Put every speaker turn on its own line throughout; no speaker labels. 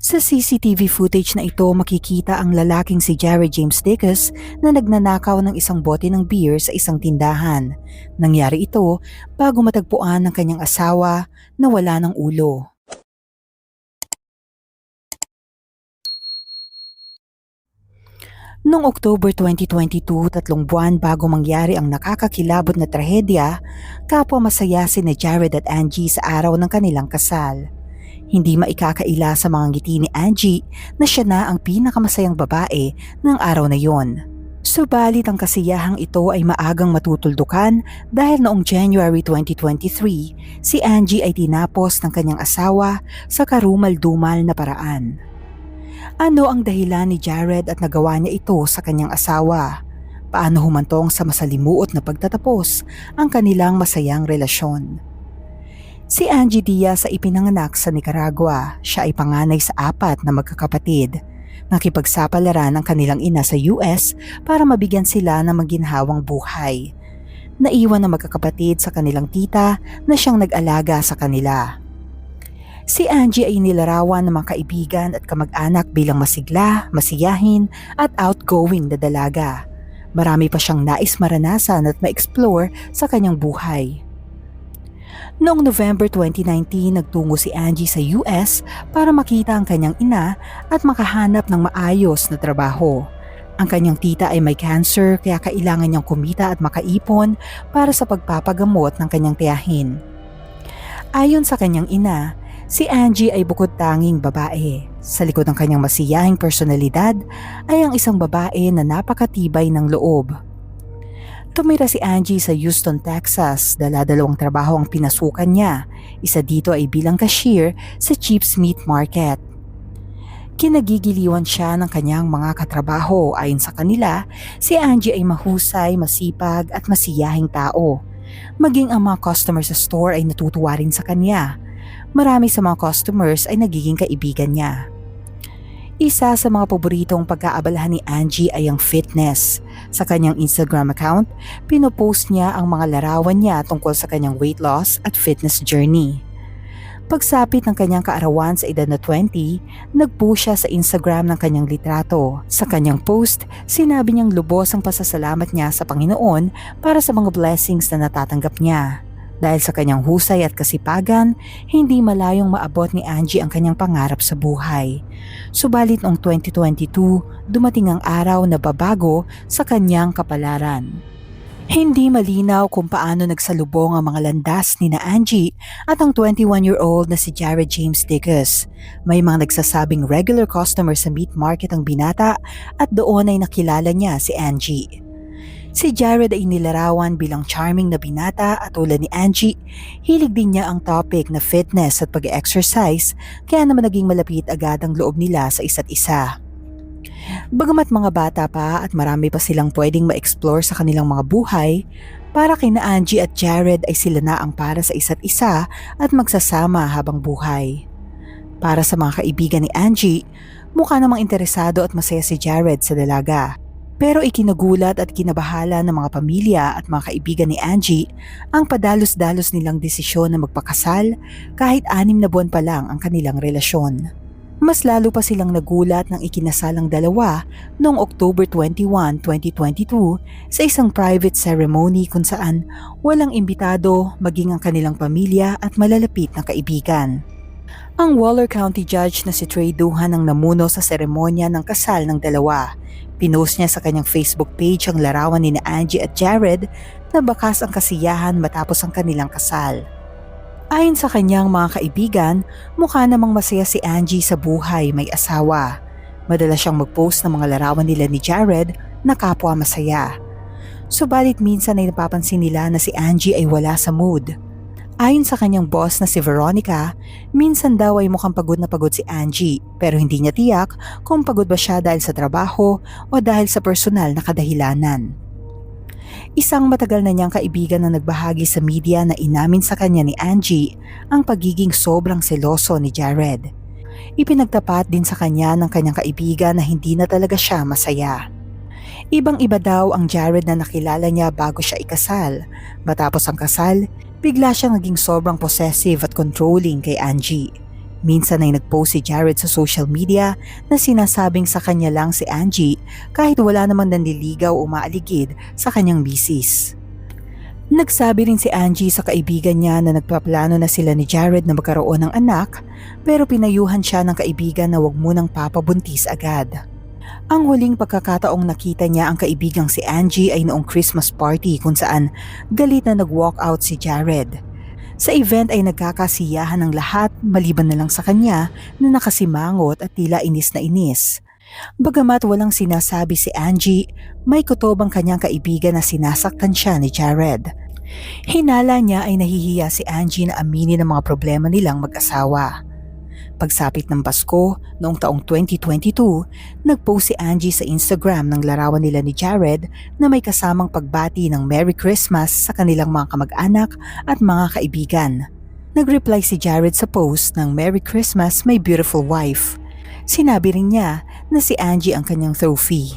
Sa CCTV footage na ito makikita ang lalaking si Jared James Dickus na nagnanakaw ng isang bote ng beer sa isang tindahan. Nangyari ito bago matagpuan ng kanyang asawa na wala ng ulo. Noong October 2022, tatlong buwan bago mangyari ang nakakakilabot na trahedya, kapwa masaya si na Jared at Angie sa araw ng kanilang kasal. Hindi maikakaila sa mga ngiti ni Angie na siya na ang pinakamasayang babae ng araw na yon. Subalit ang kasiyahang ito ay maagang matutuldukan dahil noong January 2023, si Angie ay tinapos ng kanyang asawa sa karumal-dumal na paraan. Ano ang dahilan ni Jared at nagawa niya ito sa kanyang asawa? Paano humantong sa masalimuot na pagtatapos ang kanilang masayang relasyon? Si Angie Diaz ay ipinanganak sa Nicaragua. Siya ay panganay sa apat na magkakapatid. Nakipagsapalaran ang kanilang ina sa US para mabigyan sila ng maginhawang buhay. Naiwan na magkakapatid sa kanilang tita na siyang nag-alaga sa kanila. Si Angie ay nilarawan ng mga kaibigan at kamag-anak bilang masigla, masiyahin at outgoing na dalaga. Marami pa siyang nais maranasan at ma-explore sa kanyang buhay. Noong November 2019, nagtungo si Angie sa US para makita ang kanyang ina at makahanap ng maayos na trabaho. Ang kanyang tita ay may cancer kaya kailangan niyang kumita at makaipon para sa pagpapagamot ng kanyang tiyahin. Ayon sa kanyang ina, si Angie ay bukod tanging babae. Sa likod ng kanyang masiyahing personalidad ay ang isang babae na napakatibay ng loob. Tumira si Angie sa Houston, Texas. Dala-dalawang trabaho ang pinasukan niya. Isa dito ay bilang cashier sa Cheap's Meat Market. Kinagigiliwan siya ng kanyang mga katrabaho. Ayon sa kanila, si Angie ay mahusay, masipag at masiyahing tao. Maging ang mga customer sa store ay natutuwa rin sa kanya. Marami sa mga customers ay nagiging kaibigan niya. Isa sa mga paboritong pagkaabalahan ni Angie ay ang fitness. Sa kanyang Instagram account, pinopost niya ang mga larawan niya tungkol sa kanyang weight loss at fitness journey. Pagsapit ng kanyang kaarawan sa edad na 20, nagpost siya sa Instagram ng kanyang litrato. Sa kanyang post, sinabi niyang lubos ang pasasalamat niya sa Panginoon para sa mga blessings na natatanggap niya. Dahil sa kanyang husay at kasipagan, hindi malayong maabot ni Angie ang kanyang pangarap sa buhay. Subalit noong 2022, dumating ang araw na babago sa kanyang kapalaran. Hindi malinaw kung paano nagsalubong ang mga landas ni na Angie at ang 21-year-old na si Jared James Dickus. May mga nagsasabing regular customer sa meat market ang binata at doon ay nakilala niya si Angie. Si Jared ay nilarawan bilang charming na binata at tulad ni Angie, hilig din niya ang topic na fitness at pag-exercise kaya naman naging malapit agad ang loob nila sa isa't isa. Bagamat mga bata pa at marami pa silang pwedeng ma-explore sa kanilang mga buhay, para kina Angie at Jared ay sila na ang para sa isa't isa at magsasama habang buhay. Para sa mga kaibigan ni Angie, mukha namang interesado at masaya si Jared sa dalaga. Pero ikinagulat at kinabahala ng mga pamilya at mga kaibigan ni Angie ang padalos-dalos nilang desisyon na magpakasal kahit anim na buwan pa lang ang kanilang relasyon. Mas lalo pa silang nagulat nang ikinasalang dalawa noong October 21, 2022 sa isang private ceremony kung saan walang imbitado maging ang kanilang pamilya at malalapit na kaibigan. Ang Waller County Judge na si Trey Duhan ang namuno sa seremonya ng kasal ng dalawa. Pinost niya sa kanyang Facebook page ang larawan ni na Angie at Jared na bakas ang kasiyahan matapos ang kanilang kasal. Ayon sa kanyang mga kaibigan, mukha namang masaya si Angie sa buhay may asawa. Madalas siyang mag-post ng mga larawan nila ni Jared na kapwa masaya. Subalit minsan ay napapansin nila na si Angie ay wala sa mood. Ayon sa kanyang boss na si Veronica, minsan daw ay mukhang pagod na pagod si Angie pero hindi niya tiyak kung pagod ba siya dahil sa trabaho o dahil sa personal na kadahilanan. Isang matagal na niyang kaibigan na nagbahagi sa media na inamin sa kanya ni Angie ang pagiging sobrang seloso ni Jared. Ipinagtapat din sa kanya ng kanyang kaibigan na hindi na talaga siya masaya. Ibang-iba daw ang Jared na nakilala niya bago siya ikasal. Matapos ang kasal, bigla siya naging sobrang possessive at controlling kay Angie. Minsan ay nagpost si Jared sa social media na sinasabing sa kanya lang si Angie kahit wala namang nanliligaw o maaligid sa kanyang misis. Nagsabi rin si Angie sa kaibigan niya na nagpaplano na sila ni Jared na magkaroon ng anak pero pinayuhan siya ng kaibigan na wag munang papabuntis agad. Ang huling pagkakataong nakita niya ang kaibigang si Angie ay noong Christmas party kung saan galit na nag-walk out si Jared. Sa event ay nagkakasiyahan ng lahat maliban na lang sa kanya na nakasimangot at tila inis na inis. Bagamat walang sinasabi si Angie, may kutobang kanyang kaibigan na sinasaktan siya ni Jared. Hinala niya ay nahihiya si Angie na aminin ang mga problema nilang mag-asawa. Pagsapit ng Pasko noong taong 2022, nagpost si Angie sa Instagram ng larawan nila ni Jared na may kasamang pagbati ng Merry Christmas sa kanilang mga kamag-anak at mga kaibigan. Nag-reply si Jared sa post ng Merry Christmas, my beautiful wife. Sinabi rin niya na si Angie ang kanyang trophy.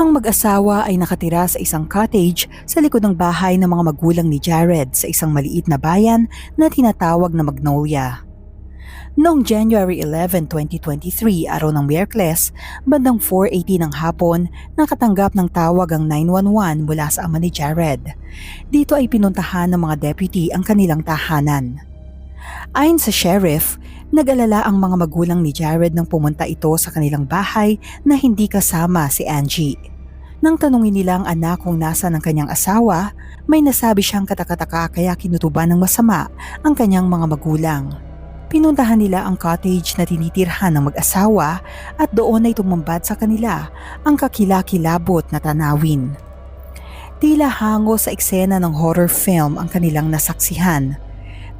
Ang mag-asawa ay nakatira sa isang cottage sa likod ng bahay ng mga magulang ni Jared sa isang maliit na bayan na tinatawag na Magnolia. Noong January 11, 2023, araw ng Miyerkules, bandang 4.80 ng hapon, nakatanggap ng tawag ang 911 mula sa ama ni Jared. Dito ay pinuntahan ng mga deputy ang kanilang tahanan. Ayon sa sheriff, nag-alala ang mga magulang ni Jared nang pumunta ito sa kanilang bahay na hindi kasama si Angie. Nang tanungin nila ang anak kung nasa ng kanyang asawa, may nasabi siyang katakataka kaya kinutuban ng masama ang kanyang mga magulang. Pinuntahan nila ang cottage na tinitirhan ng mag-asawa at doon ay tumambad sa kanila ang kakilakilabot na tanawin. Tila hango sa eksena ng horror film ang kanilang nasaksihan.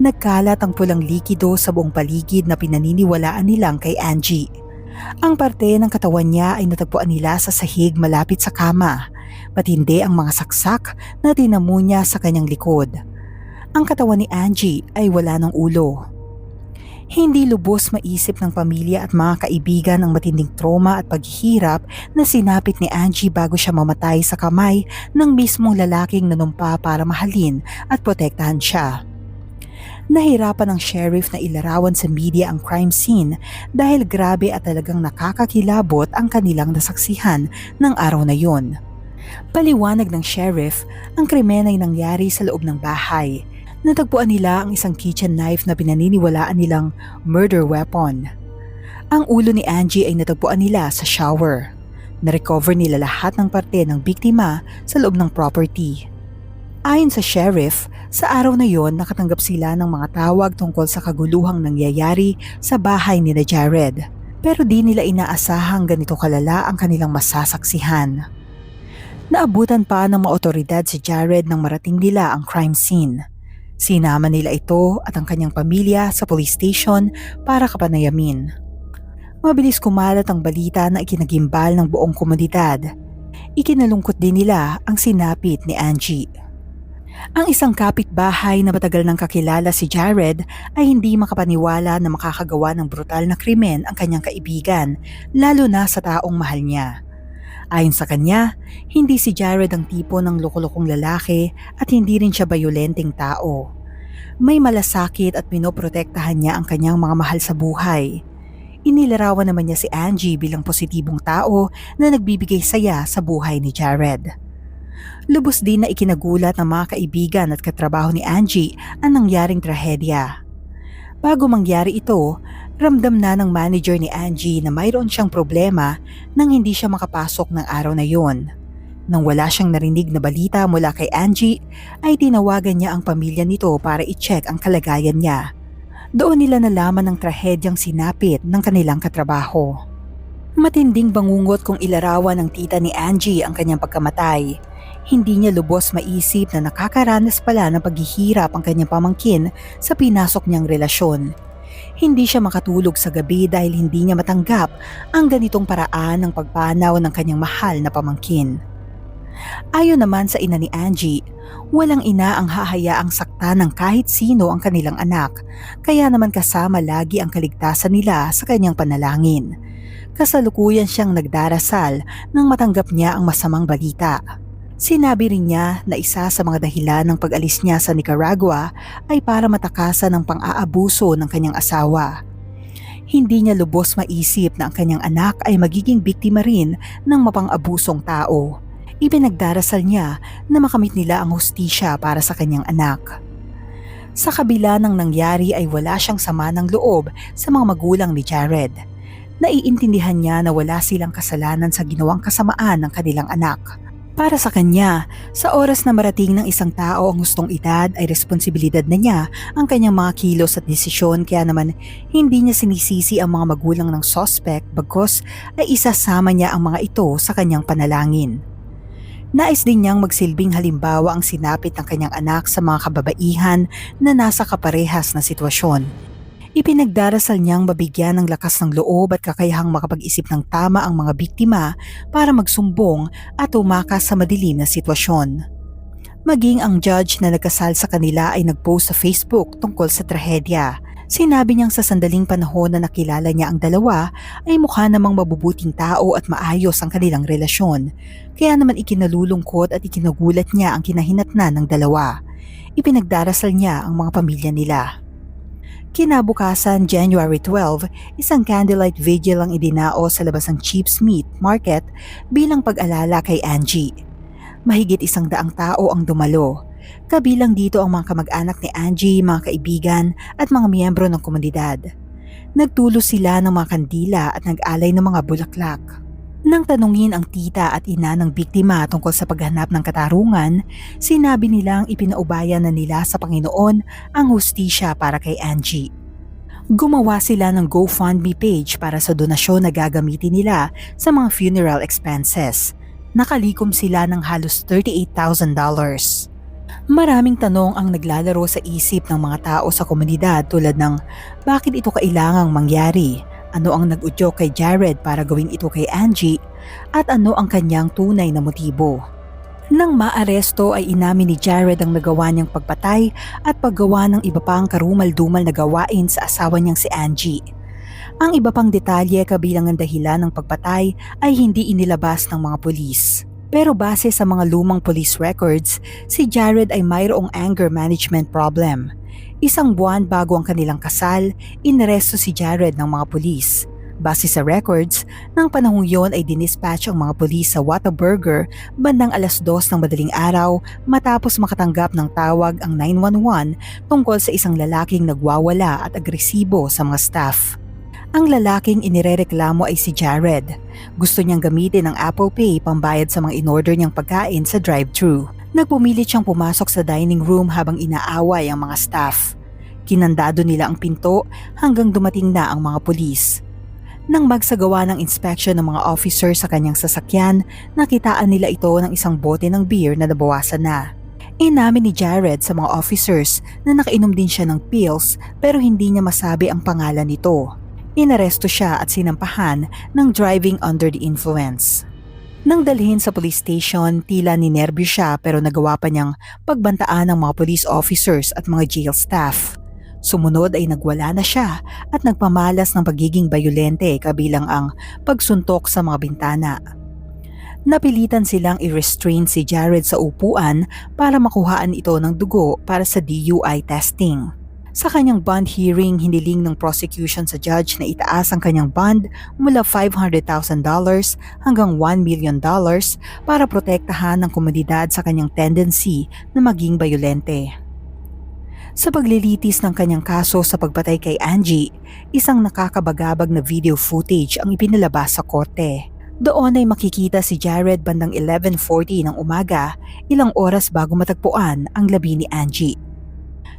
Nagkalat ang pulang likido sa buong paligid na pinaniniwalaan nilang kay Angie. Ang parte ng katawan niya ay natagpuan nila sa sahig malapit sa kama. Matindi ang mga saksak na tinamo niya sa kanyang likod. Ang katawan ni Angie ay wala ng ulo. Hindi lubos maisip ng pamilya at mga kaibigan ang matinding trauma at paghihirap na sinapit ni Angie bago siya mamatay sa kamay ng mismong lalaking nanumpa para mahalin at protektahan siya. Nahirapan ng sheriff na ilarawan sa media ang crime scene dahil grabe at talagang nakakakilabot ang kanilang nasaksihan ng araw na yun. Paliwanag ng sheriff, ang krimen ay nangyari sa loob ng bahay natagpuan nila ang isang kitchen knife na pinaniniwalaan nilang murder weapon. Ang ulo ni Angie ay natagpuan nila sa shower. Na-recover nila lahat ng parte ng biktima sa loob ng property. Ayon sa sheriff, sa araw na yon nakatanggap sila ng mga tawag tungkol sa kaguluhang nangyayari sa bahay ni na Jared. Pero di nila inaasahang ganito kalala ang kanilang masasaksihan. Naabutan pa ng mga otoridad si Jared nang marating nila ang crime scene. Sinama nila ito at ang kanyang pamilya sa police station para kapanayamin. Mabilis kumalat ang balita na ikinagimbal ng buong komunidad. Ikinalungkot din nila ang sinapit ni Angie. Ang isang kapitbahay na matagal nang kakilala si Jared ay hindi makapaniwala na makakagawa ng brutal na krimen ang kanyang kaibigan, lalo na sa taong mahal niya. Ayon sa kanya, hindi si Jared ang tipo ng lokolokong lalaki at hindi rin siya bayolenteng tao. May malasakit at pinoprotektahan niya ang kanyang mga mahal sa buhay. Inilarawan naman niya si Angie bilang positibong tao na nagbibigay saya sa buhay ni Jared. Lubos din na ikinagulat ng mga kaibigan at katrabaho ni Angie ang nangyaring trahedya. Bago mangyari ito, Ramdam na ng manager ni Angie na mayroon siyang problema nang hindi siya makapasok ng araw na yon. Nang wala siyang narinig na balita mula kay Angie, ay tinawagan niya ang pamilya nito para i-check ang kalagayan niya. Doon nila nalaman ng trahedyang sinapit ng kanilang katrabaho. Matinding bangungot kung ilarawan ng tita ni Angie ang kanyang pagkamatay. Hindi niya lubos maisip na nakakaranas pala ng paghihirap ang kanyang pamangkin sa pinasok niyang relasyon hindi siya makatulog sa gabi dahil hindi niya matanggap ang ganitong paraan ng pagpanaw ng kanyang mahal na pamangkin. Ayon naman sa ina ni Angie, walang ina ang hahayaang sakta ng kahit sino ang kanilang anak, kaya naman kasama lagi ang kaligtasan nila sa kanyang panalangin. Kasalukuyan siyang nagdarasal nang matanggap niya ang masamang balita. Sinabi rin niya na isa sa mga dahilan ng pag-alis niya sa Nicaragua ay para matakasan ng pang-aabuso ng kanyang asawa. Hindi niya lubos maisip na ang kanyang anak ay magiging biktima rin ng mapang-abusong tao. Ipinagdarasal niya na makamit nila ang hustisya para sa kanyang anak. Sa kabila ng nangyari ay wala siyang sama ng loob sa mga magulang ni Jared. Naiintindihan niya na wala silang kasalanan sa ginawang kasamaan ng kanilang anak. Para sa kanya, sa oras na marating ng isang tao ang gustong edad ay responsibilidad na niya ang kanyang mga kilos at desisyon kaya naman hindi niya sinisisi ang mga magulang ng suspect bagkos ay isasama niya ang mga ito sa kanyang panalangin. Nais din niyang magsilbing halimbawa ang sinapit ng kanyang anak sa mga kababaihan na nasa kaparehas na sitwasyon. Ipinagdarasal niyang mabigyan ng lakas ng loob at kakayahang makapag-isip ng tama ang mga biktima para magsumbong at umakas sa madilim na sitwasyon. Maging ang judge na nagkasal sa kanila ay nagpost sa Facebook tungkol sa trahedya. Sinabi niyang sa sandaling panahon na nakilala niya ang dalawa ay mukha namang mabubuting tao at maayos ang kanilang relasyon. Kaya naman ikinalulungkot at ikinagulat niya ang kinahinatnan ng dalawa. Ipinagdarasal niya ang mga pamilya nila. Kinabukasan, January 12, isang candlelight vigil ang idinao sa labas ng Cheap's Meat Market bilang pag-alala kay Angie. Mahigit isang daang tao ang dumalo. Kabilang dito ang mga kamag-anak ni Angie, mga kaibigan at mga miyembro ng komunidad. Nagtulo sila ng mga kandila at nag-alay ng mga bulaklak. Nang tanungin ang tita at ina ng biktima tungkol sa paghanap ng katarungan, sinabi nilang ipinaubaya na nila sa Panginoon ang hustisya para kay Angie. Gumawa sila ng GoFundMe page para sa donasyon na gagamitin nila sa mga funeral expenses. Nakalikom sila ng halos $38,000. Maraming tanong ang naglalaro sa isip ng mga tao sa komunidad tulad ng bakit ito kailangang mangyari? Ano ang nag-udyok kay Jared para gawin ito kay Angie at ano ang kanyang tunay na motibo. Nang maaresto ay inamin ni Jared ang nagawa niyang pagpatay at paggawa ng iba pang karumal-dumal na gawain sa asawa niyang si Angie. Ang iba pang detalye kabilang ang dahilan ng pagpatay ay hindi inilabas ng mga pulis. Pero base sa mga lumang police records, si Jared ay mayroong anger management problem Isang buwan bago ang kanilang kasal, inaresto si Jared ng mga pulis. Base sa records, ng panahong yon ay dinispatch ang mga pulis sa Whataburger bandang alas dos ng madaling araw matapos makatanggap ng tawag ang 911 tungkol sa isang lalaking nagwawala at agresibo sa mga staff. Ang lalaking inirereklamo ay si Jared. Gusto niyang gamitin ang Apple Pay pambayad sa mga in-order niyang pagkain sa drive-thru. Nagpumilit siyang pumasok sa dining room habang inaaway ang mga staff. Kinandado nila ang pinto hanggang dumating na ang mga pulis. Nang magsagawa ng inspection ng mga officer sa kanyang sasakyan, nakitaan nila ito ng isang bote ng beer na nabawasan na. Inamin ni Jared sa mga officers na nakainom din siya ng pills pero hindi niya masabi ang pangalan nito. Inaresto siya at sinampahan ng driving under the influence. Nang dalhin sa police station, tila ninerbyo siya pero nagawa pa niyang pagbantaan ng mga police officers at mga jail staff. Sumunod ay nagwala na siya at nagpamalas ng pagiging bayolente kabilang ang pagsuntok sa mga bintana. Napilitan silang i-restrain si Jared sa upuan para makuhaan ito ng dugo para sa DUI testing. Sa kanyang bond hearing, hiniling ng prosecution sa judge na itaas ang kanyang bond mula $500,000 hanggang $1 million para protektahan ng komunidad sa kanyang tendency na maging bayolente. Sa paglilitis ng kanyang kaso sa pagpatay kay Angie, isang nakakabagabag na video footage ang ipinalabas sa korte. Doon ay makikita si Jared bandang 11.40 ng umaga, ilang oras bago matagpuan ang labi ni Angie.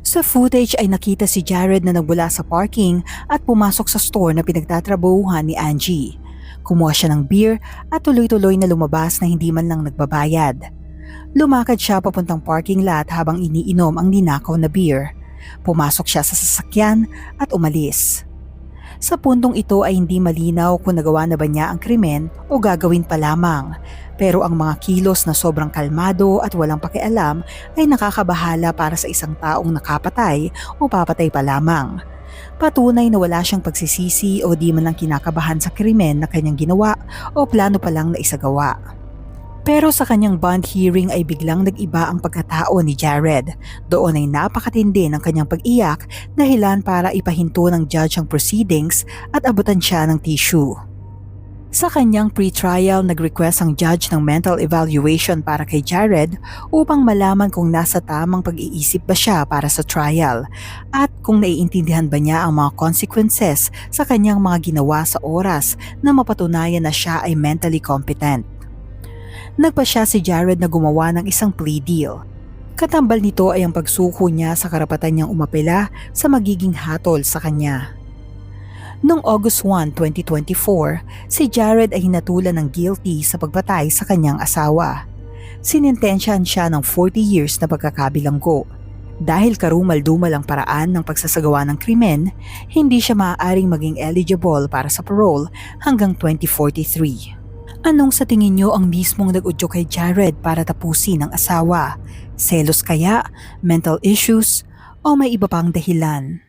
Sa footage ay nakita si Jared na nagbula sa parking at pumasok sa store na pinagtatrabuhan ni Angie. Kumuha siya ng beer at tuloy-tuloy na lumabas na hindi man lang nagbabayad. Lumakad siya papuntang parking lot habang iniinom ang ninakaw na beer. Pumasok siya sa sasakyan at umalis. Sa puntong ito ay hindi malinaw kung nagawa na ba niya ang krimen o gagawin pa lamang pero ang mga kilos na sobrang kalmado at walang pakialam ay nakakabahala para sa isang taong nakapatay o papatay pa lamang. Patunay na wala siyang pagsisisi o di man lang kinakabahan sa krimen na kanyang ginawa o plano pa lang na isagawa. Pero sa kanyang bond hearing ay biglang nag-iba ang pagkatao ni Jared. Doon ay napakatindi ng kanyang pag-iyak dahilan para ipahinto ng judge ang proceedings at abutan siya ng tissue. Sa kanyang pre-trial, nag-request ang judge ng mental evaluation para kay Jared upang malaman kung nasa tamang pag-iisip ba siya para sa trial at kung naiintindihan ba niya ang mga consequences sa kanyang mga ginawa sa oras na mapatunayan na siya ay mentally competent. Nagpa siya si Jared na gumawa ng isang plea deal. Katambal nito ay ang pagsuko niya sa karapatan niyang umapela sa magiging hatol sa kanya. Noong August 1, 2024, si Jared ay hinatulan ng guilty sa pagpatay sa kanyang asawa. Sinintensyahan siya ng 40 years na pagkakabilanggo. Dahil karumal-dumal ang paraan ng pagsasagawa ng krimen, hindi siya maaaring maging eligible para sa parole hanggang 2043. Anong sa tingin niyo ang mismong nag-udyo kay Jared para tapusin ang asawa? Selos kaya, mental issues, o may iba pang dahilan?